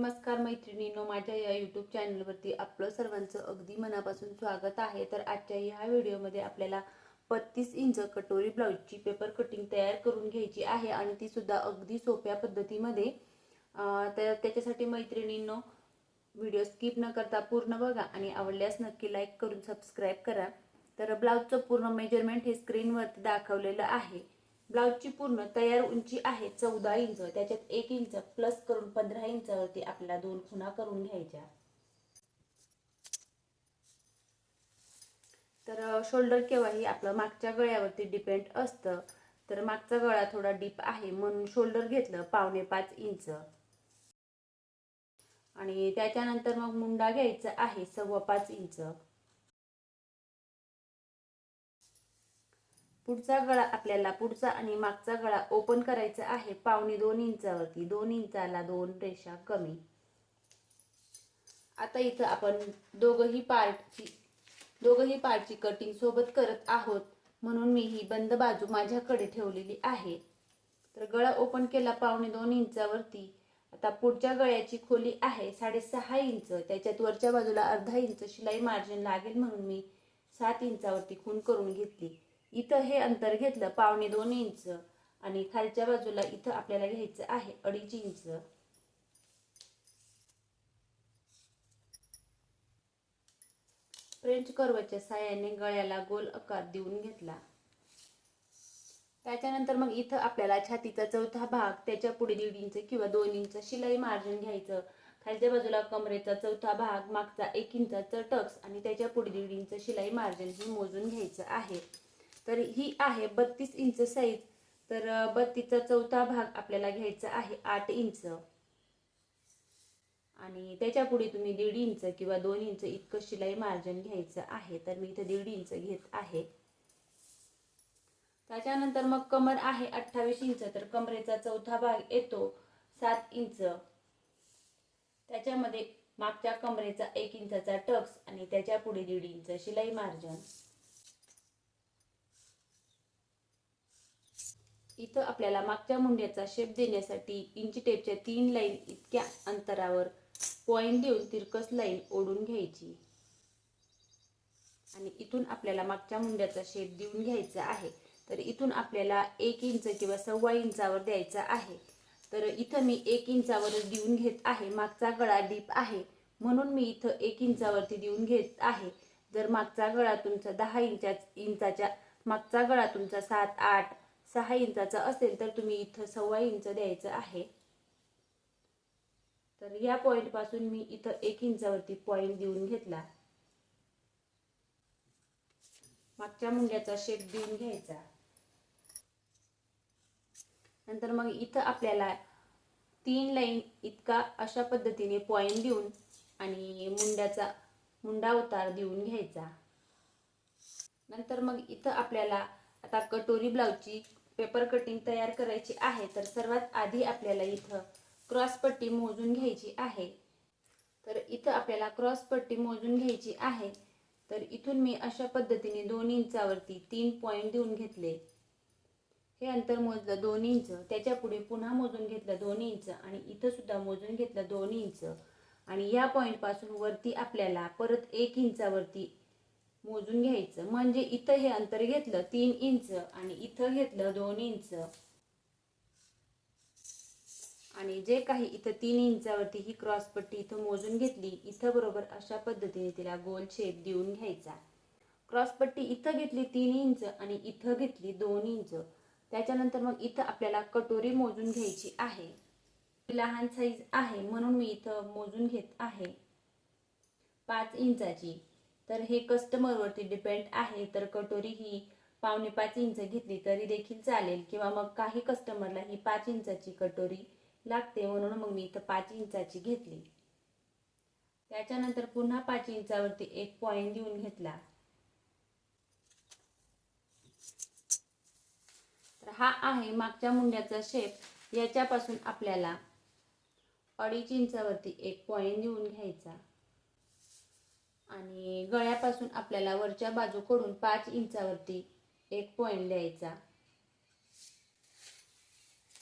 नमस्कार मैत्रिणींनो माझ्या या यूट्यूब चॅनलवरती आपलं सर्वांचं अगदी मनापासून स्वागत आहे. तर आजच्या ह्या व्हिडिओमध्ये आपल्याला बत्तीस इंच कटोरी ब्लाऊजची पेपर कटिंग तयार करून घ्यायची आहे आणि ती सुद्धा अगदी सोप्या पद्धतीमध्ये. तर त्याच्यासाठी मैत्रिणींनो व्हिडिओ स्किप न करता पूर्ण बघा आणि आवडल्यास नक्की लाईक करून सबस्क्राईब करा. तर ब्लाऊजचं पूर्ण मेजरमेंट हे स्क्रीनवरती दाखवलेलं आहे. ब्लाऊजची पूर्ण तयार उंची आहे चौदा इंच. त्याच्यात एक इंच प्लस करून पंधरा इंचावरती आपल्याला दोन खुणा करून घ्यायच्या. तर शोल्डर केव्हाही आपलं मागच्या गळ्यावरती डिपेंड असतं. तर मागचा गळा थोडा डीप आहे म्हणून शोल्डर घेतलं पावणे पाच इंच. आणि त्याच्यानंतर मग मुंडा घ्यायचा आहे सव्वा पाच इंच. पुढचा गळा आपल्याला पुढचा आणि मागचा गळा ओपन करायचा आहे. पावणे दोन इंचावरती. दोन इंचाला दोन रेषा कमी. आता इथं आपण दोघही पार्टची दोघही पार्टची कटिंग सोबत करत आहोत. म्हणून मी ही बंद बाजू माझ्याकडे ठेवलेली आहे. तर गळा ओपन केला पावणे दोन इंचावरती. आता पुढच्या गळ्याची खोली आहे साडेसहा इंच. त्याच्यात वरच्या बाजूला अर्धा इंच शिलाई मार्जिन लागेल म्हणून मी सात इंचावरती खून करून घेतली. इथं हे अंतर घेतलं पावणे दोन इंच. आणि खालच्या बाजूला इथं आपल्याला घ्यायचं आहे अडीच इंच. फ्रेंच कर्वच्या साह्याने गळ्याला गोल आकार देऊन घेतला. त्याच्यानंतर मग इथं आपल्याला छातीचा चौथा भाग त्याच्या पुढे दीड इंच किंवा दोन इंच शिलाई मार्जिन घ्यायचं. खालच्या बाजूला कमरेचा चौथा भाग मागचा एक इंचाचा टक्स आणि त्याच्या पुढे दीड इंच शिलाई मार्जिन हे मोजून घ्यायचं आहे. तर ही आहे बत्तीस इंच साईज. तर बत्तीसचा चौथा भाग आपल्याला घ्यायचा आहे आठ इंच. आणि त्याच्या पुढे तुम्ही दीड इंच किंवा दोन इंच इतकं शिलाई मार्जिन घ्यायचं आहे. तर मी इथं दीड इंच घेत आहे. त्याच्यानंतर मग कमर आहे अठ्ठावीस इंच. तर कमरेचा चौथा भाग येतो सात इंच. त्याच्यामध्ये मागच्या कमरेचा एक इंचाचा टक्स आणि त्याच्या पुढे दीड इंच शिलाई मार्जिन इथं आपल्याला मागच्या मुंड्याचा शेप देण्यासाठी इंची टेपच्या तीन लाईन इतक्या अंतरावर पॉईंट देऊन तिरकस लाईन ओढून घ्यायची. आणि इथून आपल्याला मागच्या मुंड्याचा शेप देऊन घ्यायचा आहे. तर इथून आपल्याला एक इंच किंवा सव्वा इंचावर द्यायचा आहे. तर इथं मी एक इंचावरच देऊन घेत आहे. मागचा गळा डीप आहे. म्हणून मी इथं एक इंचावरती देऊन घेत आहे. जर मागचा गळा तुमचा दहा इंचा इंचाच्या मागचा गळा तुमचा सात आठ सहा इंचाचा असेल तर तुम्ही इथं सव्वा इंच द्यायचं आहे. तर या पॉईंटपासून मी इथं एक इंचावरती पॉईंट देऊन घेतला. मागच्या मुंड्याचा शेप देऊन घ्यायचा. नंतर मग इथं आपल्याला तीन लाईन इतका अशा पद्धतीने पॉईंट देऊन आणि मुंड्याचा मुंडा उतार देऊन घ्यायचा. नंतर मग इथं आपल्याला आता कटोरी ब्लाऊजची पेपर कटिंग तयार करायची आहे तर सर्वात आधी आपल्याला इथं क्रॉस पट्टी मोजून घ्यायची आहे. तर इथं आपल्याला क्रॉसपट्टी मोजून घ्यायची आहे. तर इथून मी अशा पद्धतीने दोन इंचावरती तीन पॉईंट देऊन घेतले. हे अंतर मोजलं दोन इंच त्याच्या पुढे पुन्हा मोजून घेतलं दोन इंच आणि इथं सुद्धा मोजून घेतलं दोन इंच. आणि या पॉईंटपासून वरती आपल्याला परत एक इंचावरती मोजून घ्यायचं. म्हणजे इथं हे अंतर घेतलं तीन इंच आणि इथं घेतलं दोन इंच. आणि जे काही इथं तीन इंचावरती ही क्रॉस पट्टी इथं मोजून घेतली इथं बरोबर अशा पद्धतीने तिला गोल शेप देऊन घ्यायचा. क्रॉस पट्टी इथं घेतली तीन इंच आणि इथं घेतली दोन इंच. त्याच्यानंतर मग इथं आपल्याला कटोरी मोजून घ्यायची आहे. लहान साईज आहे म्हणून मी इथं मोजून घेत आहे. पाच इंचाची. तर हे कस्टमरवरती डिपेंड आहे. तर कटोरी ही पावणे पाच इंच घेतली तरी देखील चालेल. किंवा मग काही कस्टमरला ही पाच इंचाची कटोरी लागते. म्हणून मग मी इथं पाच इंचाची घेतली. त्याच्यानंतर पुन्हा पाच इंचावरती एक पॉईंट देऊन घेतला. तर हा आहे मागच्या मुंड्याचा शेप याच्यापासून आपल्याला अडीच इंचावरती एक पॉईंट देऊन घ्यायचा. आणि गळ्यापासून आपल्याला वरच्या बाजूकडून पाच इंचावरती एक पॉईंट द्यायचा.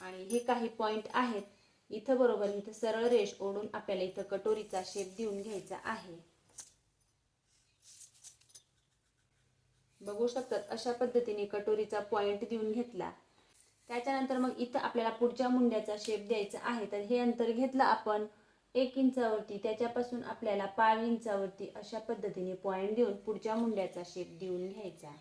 आणि हे काही पॉईंट आहेत. इथं बरोबर इथं सरळ रेष ओढून आपल्याला इथं कटोरीचा शेप देऊन घ्यायचा आहे. बघू शकतात अशा पद्धतीने कटोरीचा पॉईंट देऊन घेतला. त्याच्यानंतर मग इथं आपल्याला पुढच्या मुंड्याचा शेप द्यायचा आहे. तर हे अंतर घेतलं आपण. एक इंचावरती त्याच्यापासून आपल्याला पाव इंचावरती अशा पद्धतीने पॉईंट देऊन पुढच्या मुंड्याचा शेप देऊन घ्यायचा.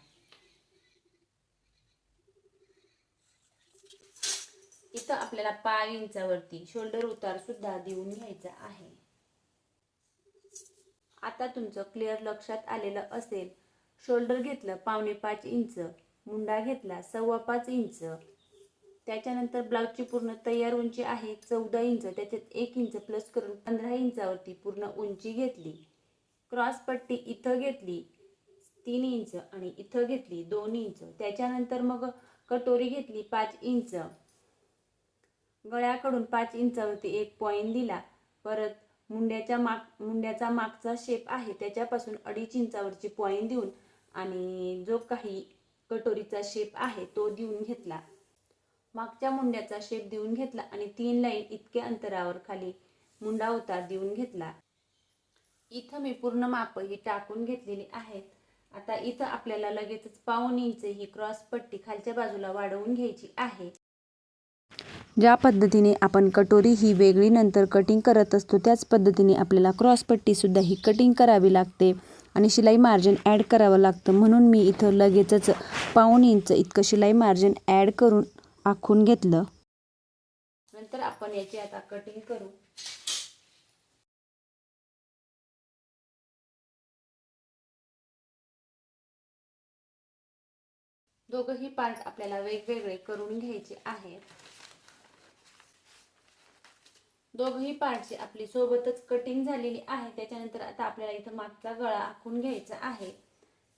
इथं आपल्याला पाव इंचावरती शोल्डर उतार सुद्धा देऊन घ्यायचा आहे. आता तुमचं क्लिअर लक्षात आलेलं असेल शोल्डर घेतलं पावणे पाच इंच मुंडा घेतला सव्वा पाच इंच त्याच्यानंतर ब्लाऊजची पूर्ण तयार उंची आहे चौदा इंच त्याच्यात एक इंच प्लस करून पंधरा इंचावरती पूर्ण उंची घेतली. क्रॉस पट्टी इथं घेतली तीन इंच आणि इथं घेतली दोन इंच. त्याच्यानंतर मग कटोरी घेतली पाच इंच. गळ्याकडून पाच इंचावरती एक पॉईंट दिला. परत मुंड्याच्या माग मुंड्याचा मागचा शेप आहे त्याच्यापासून अडीच इंचावरची पॉईंट देऊन आणि जो काही कटोरीचा शेप आहे तो देऊन घेतला. मागच्या मुंड्याचा शेप देऊन घेतला आणि तीन लाईन इतक्या अंतरावर खाली मुंडा उतार देऊन घेतला. इथं मी पूर्ण माप ही टाकून घेतलेली आहेत आता इथं आपल्याला लगेचच पाऊन इंच ही क्रॉस पट्टी खालच्या बाजूला वाढवून घ्यायची आहे. ज्या पद्धतीने आपण कटोरी ही वेगळी नंतर कटिंग करत असतो त्याच पद्धतीने आपल्याला क्रॉस पट्टीसुद्धा ही कटिंग करावी लागते आणि शिलाई मार्जिन ॲड करावं लागतं. म्हणून मी इथं लगेचच पाऊण इंच इतकं शिलाई मार्जिन ॲड करून आखून घेतलं. नंतर आपण याची आता कटिंग करू. दोघंही पार्ट आपल्याला वेगवेगळे करून घ्यायचे आहेत. दोघंही पार्टची आपली सोबतच कटिंग झालेली आहे. त्याच्यानंतर आता आपल्याला इथं मागचा गळा आखून घ्यायचा आहे.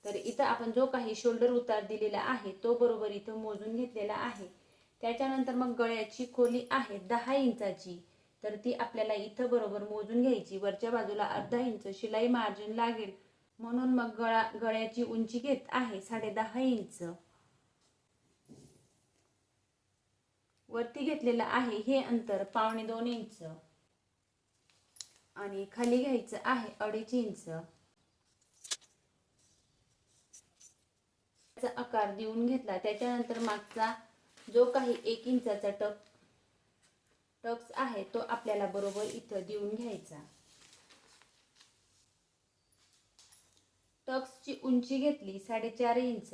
तर इथं आपण जो काही शोल्डर उतार दिलेला आहे तो बरोबर इथं मोजून घेतलेला आहे. त्याच्यानंतर मग गळ्याची खोली आहे दहा इंचाची. तर ती आपल्याला इथं बरोबर मोजून घ्यायची. वरच्या बाजूला अर्धा इंच शिलाई मार्जिन लागेल. म्हणून मग गळा गळ्याची उंची घेत आहे साडे दहा इंच. वरती घेतलेलं आहे हे अंतर पावणे दोन इंच. आणि खाली घ्यायचं आहे अडीच इंच. त्याचा आकार देऊन घेतला. त्याच्यानंतर मागचा जो काही एक इंचाचा टक टक्स आहे तो आपल्याला बरोबर इथं देऊन घ्यायचा. टक्सची उंची घेतली साडेचार इंच.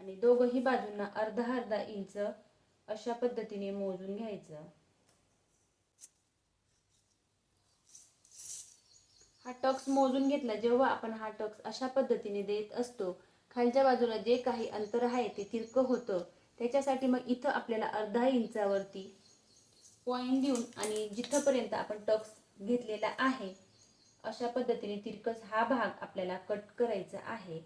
आणि दोघही बाजूंना अर्धा अर्धा इंच अशा पद्धतीने मोजून घ्यायचं. हा टक्स मोजून घेतला जेव्हा आपण हा टक्स अशा पद्धतीने देत असतो खालच्या बाजूला जे काही अंतर आहे ते तिरकं होतं. त्याच्यासाठी मग इथं आपल्याला अर्धा इंचावरती पॉईंट देऊन आणि जिथंपर्यंत आपण टक्स घेतलेला आहे अशा पद्धतीने तिरकस हा भाग आपल्याला कट करायचा आहे.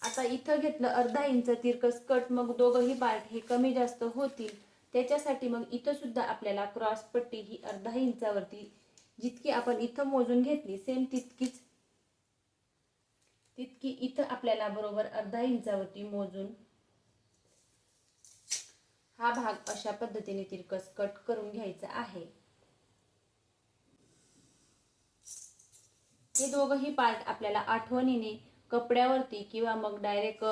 आता इथं घेतलं अर्धा इंच तिरकस कट मग दोघंही पार्ट हे कमी जास्त होतील. त्याच्यासाठी मग इथं सुद्धा आपल्याला क्रॉस पट्टी ही अर्धा इंचावरती जितकी आपण इथं मोजून घेतली सेम तितकीच तितकी इथं आपल्याला बरोबर अर्धा इंचावरती मोजून हा भाग अशा पद्धतीने तिरकस कट करून घ्यायचा आहे. हे दोघंही पार्ट आपल्याला आठवणीने कपड्यावरती किंवा मग डायरेक्ट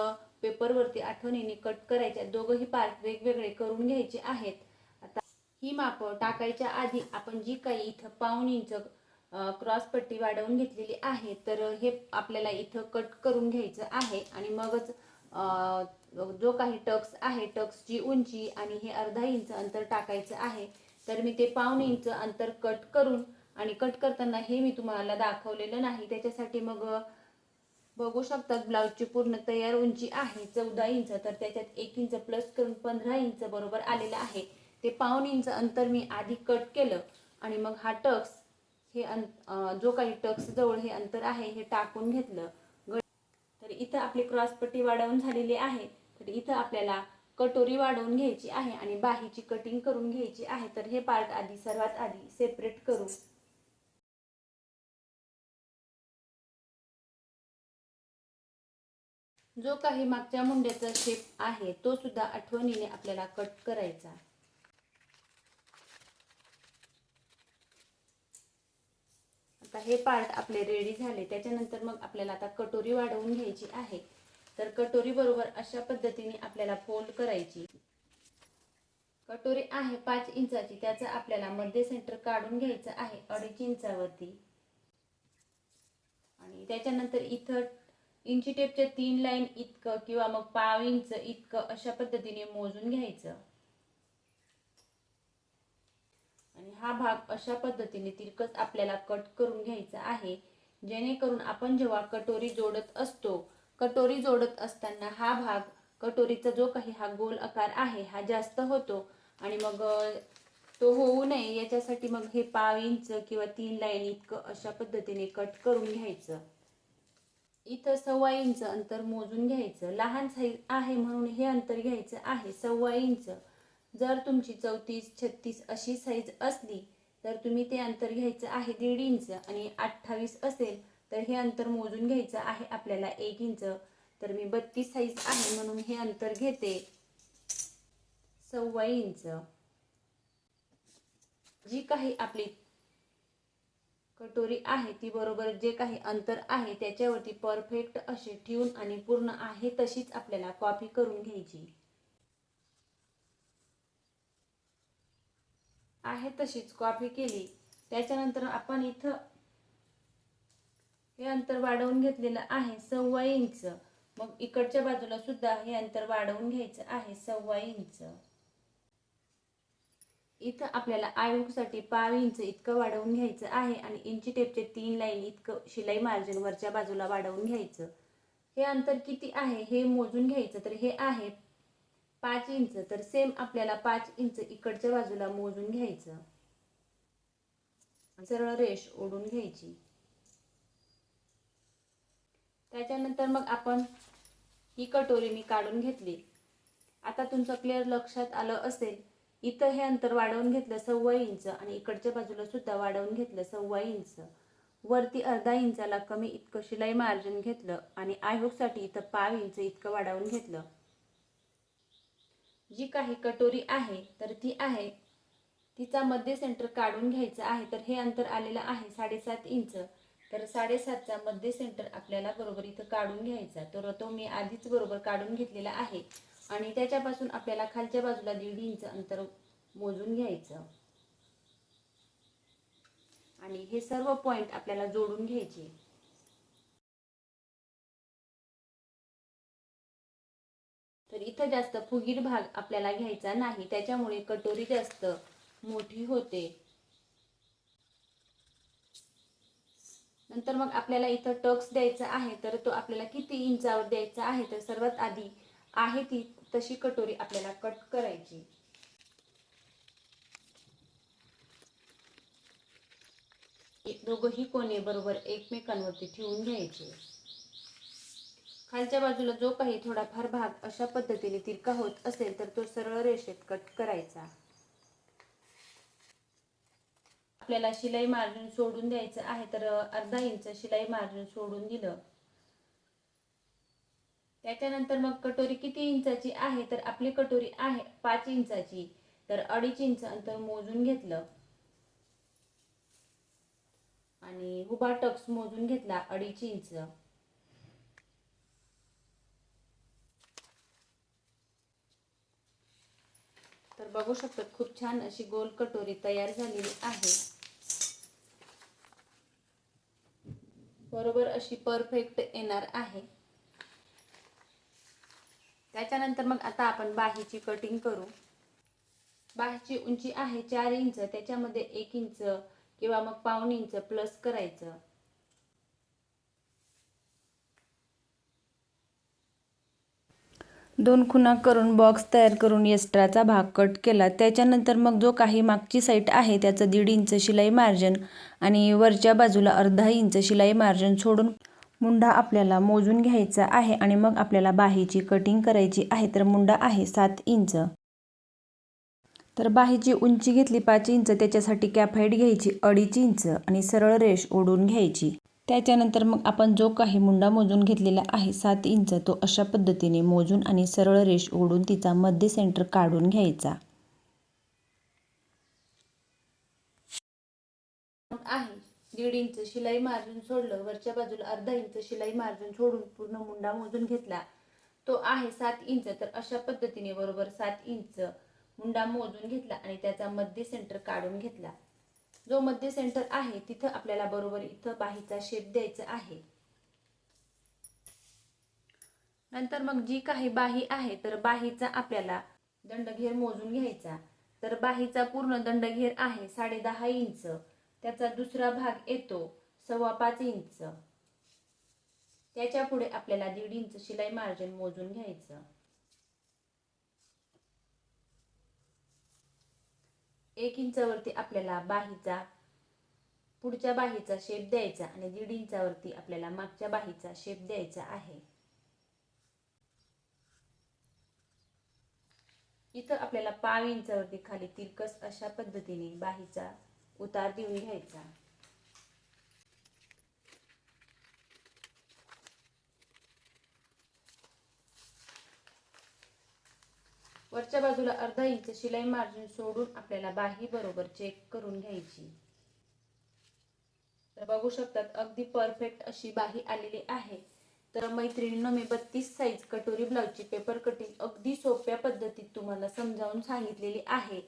पेपरवरती आठवणीने कट करायच्या दोघंही पार्ट वेगवेगळे करून घ्यायचे आहेत. आता ही माप टाकायच्या आधी आपण जी काही इथं पाऊण इंच क्रॉस पट्टी वाढवून घेतलेली आहे तर हे आपल्याला इथं कट करून घ्यायचं आहे आणि मगच जो काही टक्स आहे टक्सची उंची आणि हे अर्धा इंच अंतर टाकायचं आहे तर मी ते पाऊण इंच अंतर कट करून आणि कट करताना हे मी तुम्हाला दाखवलेलं नाही. त्याच्यासाठी मग बघू शकतात ब्लाऊजची पूर्ण तयार उंची आहे चौदा इंच तर त्याच्यात एक इंच प्लस करून पंधरा इंच बरोबर आलेलं आहे. ते पाऊण इंच अंतर मी आधी कट केलं आणि मग हा टक्स हे अं जो काही टक्स जवळ हे अंतर आहे हे टाकून घेतलं. तर इथं आपली क्रॉसपट्टी वाढवून झालेली आहे. तर इथं आपल्याला कटोरी वाढवून घ्यायची आहे आणि बाहीची कटिंग करून घ्यायची आहे. तर हे पार्ट आधी सर्वात आधी सेपरेट करू. जो काही मागच्या मुंड्याचा शेप आहे तो सुद्धा आठवणीने आपल्याला कट करायचा. आता हे पार्ट आपले रेडी झाले त्याच्यानंतर मग आपल्याला आता कटोरी वाढवून घ्यायची आहे. तर कटोरी बरोबर अशा पद्धतीने आपल्याला फोल्ड करायची. कटोरी आहे पाच इंचाची त्याचं आपल्याला मध्य सेंटर काढून घ्यायचं आहे अडीच इंचावरती. आणि त्याच्यानंतर इथं इंची टेपच्या तीन लाईन इतकं किंवा मग पाव इंच इतकं अशा पद्धतीने मोजून घ्यायचं आणि हा भाग अशा पद्धतीने तिरकस आपल्याला कट करून घ्यायचा आहे. जेणेकरून आपण जेव्हा कटोरी जोडत असतो कटोरी जोडत असताना हा भाग कटोरीचा जो काही हा गोल आकार आहे हा जास्त होतो आणि मग तो होऊ नये याच्यासाठी मग हे पाव इंच किंवा तीन लाईन इतकं अशा पद्धतीने कट करून घ्यायचं. इथं सव्वा इंच अंतर मोजून घ्यायचं. लहान साईज आहे म्हणून हे अंतर घ्यायचं आहे. सव्वा इंच. जर तुमची चौतीस छत्तीस अशी साईज असली तर तुम्ही ते अंतर घ्यायचं आहे दीड इंच आणि अठ्ठावीस असेल तर हे अंतर मोजून घ्यायचं आहे आपल्याला एक इंच. तर मी बत्तीस साईज आहे म्हणून हे अंतर घेते. सव्वा इंच. जी काही आपली कटोरी आहे ती बरोबर जे काही अंतर आहे त्याच्यावरती परफेक्ट असे ठेवून आणि पूर्ण आहे तशीच आपल्याला कॉपी करून घ्यायची. आहे तशीच कॉपी केली. त्याच्यानंतर आपण इथं हे अंतर वाढवून घेतलेलं आहे सव्वा इंच. मग इकडच्या बाजूला सुद्धा हे अंतर वाढवून घ्यायचं आहे सव्वा इंच. इथं आपल्याला आयुकसाठी पाव इंच इतकं वाढवून घ्यायचं आहे आणि इंची टेपचे तीन लाईन इतकं शिलाई मार्जिन वरच्या बाजूला वाढवून घ्यायचं. हे अंतर किती आहे हे मोजून घ्यायचं तर हे आहे पाच इंच तर सेम आपल्याला पाच इंच इकडच्या बाजूला मोजून घ्यायचं. सरळ रेष ओढून घ्यायची. त्याच्यानंतर मग आपण ही कटोरी मी काढून घेतली. आता तुमचं क्लिअर लक्षात आलं असेल इथं हे अंतर वाढवून घेतलं सव्वा इंच आणि इकडच्या बाजूला सुद्धा वाढवून घेतलं सव्वा इंच. वरती अर्धा इंचाला कमी इतकं शिलाई मार्जिन घेतलं आणि आयहुकसाठी इथं पाव इंच इतकं वाढवून घेतलं. जी काही कटोरी आहे तर ती आहे. तिचा मध्य सेंटर काढून घ्यायचं आहे तर हे अंतर आलेलं आहे साडेसात इंच. तर साडेसातचा मध्य सेंटर आपल्याला बरोबर इथं काढून घ्यायचा तर तो मी आधीच बरोबर काढून घेतलेला आहे. आणि त्याच्यापासून आपल्याला खालच्या बाजूला दीड इंच अंतर मोजून घ्यायचं. आणि हे सर्व पॉईंट आपल्याला जोडून घ्यायचे. तर इथं जास्त फुगीर भाग आपल्याला घ्यायचा नाही. त्याच्यामुळे कटोरी जास्त मोठी होते. नंतर मग आपल्याला इथं टक्स द्यायचा आहे तर तो आपल्याला किती इंचावर द्यायचा आहे? तर सर्वात आधी आहे ती तशी कटोरी आपल्याला कट करायची. दोघंही कोणे बरोबर एकमेकांवरती ठेवून घ्यायचे. खालच्या बाजूला जो काही थोडाफार भाग अशा पद्धतीने तिरका होत असेल तर तो सरळ रेषेत कट करायचा. आपल्याला शिलाई मार्जिन सोडून द्यायचं आहे तर अर्धा इंच शिलाई मार्जिन सोडून दिलं. त्याच्यानंतर मग कटोरी किती इंचाची आहे तर आपली कटोरी आहे पाच इंचाची. तर अडीच इंच अंतर मोजून घेतलं. आणि हुबाटक्स टक्स मोजून घेतला अडीच इंच. तर बघू शकतो खूप छान अशी गोल कटोरी तयार झालेली आहे. बरोबर अशी परफेक्ट येणार आहे. त्याच्यानंतर मग आता आपण बाहीची कटिंग करू. बाहीची उंची आहे चार इंच त्याच्यामध्ये एक इंच किंवा मग पाऊण इंच प्लस करायचं. दोन खुणा करून बॉक्स तयार करून एस्ट्राचा भाग कट केला. त्याच्यानंतर मग जो काही मागची साईट आहे त्याचं दीड इंच शिलाई मार्जिन आणि वरच्या बाजूला अर्धा इंच शिलाई मार्जिन सोडून मुंडा आपल्याला मोजून घ्यायचा आहे आणि मग आपल्याला बाहीची कटिंग करायची आहे तर मुंडा आहे सात इंच. तर बाहीची उंची घेतली पाच इंच त्याच्यासाठी कॅफाईट घ्यायची अडीच इंच आणि सरळ रेष ओढून घ्यायची. त्याच्यानंतर मग आपण जो काही मुंडा मोजून घेतलेला आहे सात इंच तो अशा पद्धतीने मोजून आणि सरळ रेष ओढून तिचा मध्य सेंटर काढून घ्यायचा. आहे. दीड इंच शिलाई मार्जिन सोडलं वरच्या बाजूला अर्धा इंच शिलाई मार्जिन सोडून पूर्ण मुंडा मोजून घेतला. तो आहे सात इंच तर अशा पद्धतीने बरोबर सात इंच मुंडा मोजून घेतला आणि त्याचा मध्य सेंटर काढून घेतला. जो मध्य सेंटर आहे तिथं आपल्याला बरोबर इथं बाहीचा शेप द्यायचा आहे. नंतर मग जी काही बाही आहे तर बाहीचा आपल्याला दंडघेर मोजून घ्यायचा. तर बाहीचा पूर्ण दंडघेर आहे साडे दहा इंच. त्याचा दुसरा भाग येतो सव्वा पाच इंच. त्याच्या पुढे आपल्याला दीड इंच शिलाई मार्जिन मोजून घ्यायचं. एक इंचावरती आपल्याला बाहीचा पुढच्या बाहीचा शेप द्यायचा आणि दीड इंचावरती आपल्याला मागच्या बाहीचा शेप द्यायचा आहे. इथं आपल्याला पाव इंचावरती खाली तिरकस अशा पद्धतीने बाहीचा उतार देऊन घ्यायचा. वरच्या बाजूला अर्धा इंच शिलाई मार्जिन सोडून आपल्याला बाही बरोबर चेक करून घ्यायची. तर बघू शकतात अगदी परफेक्ट अशी बाही आलेली आहे. तर मैत्रिणींनो मी बत्तीस साईज कटोरी ब्लाउजची पेपर कटिंग अगदी सोप्या पद्धतीत तुम्हाला समजावून सांगितलेली आहे.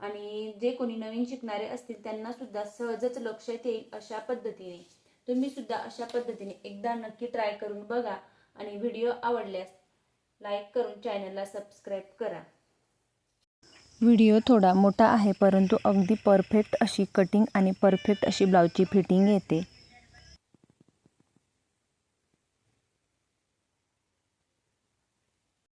आणि जे कोणी नवीन शिकणारे असतील त्यांना सुद्धा सहजच लक्षात येईल अशा पद्धतीने. तुम्ही सुद्धा अशा पद्धतीने एकदा नक्की ट्राय करून बघा आणि व्हिडिओ आवडल्यास लाईक करून चॅनलला सबस्क्राईब करा. व्हिडिओ थोडा मोठा आहे परंतु अगदी परफेक्ट अशी कटिंग आणि परफेक्ट अशी ब्लाऊजची फिटिंग येते.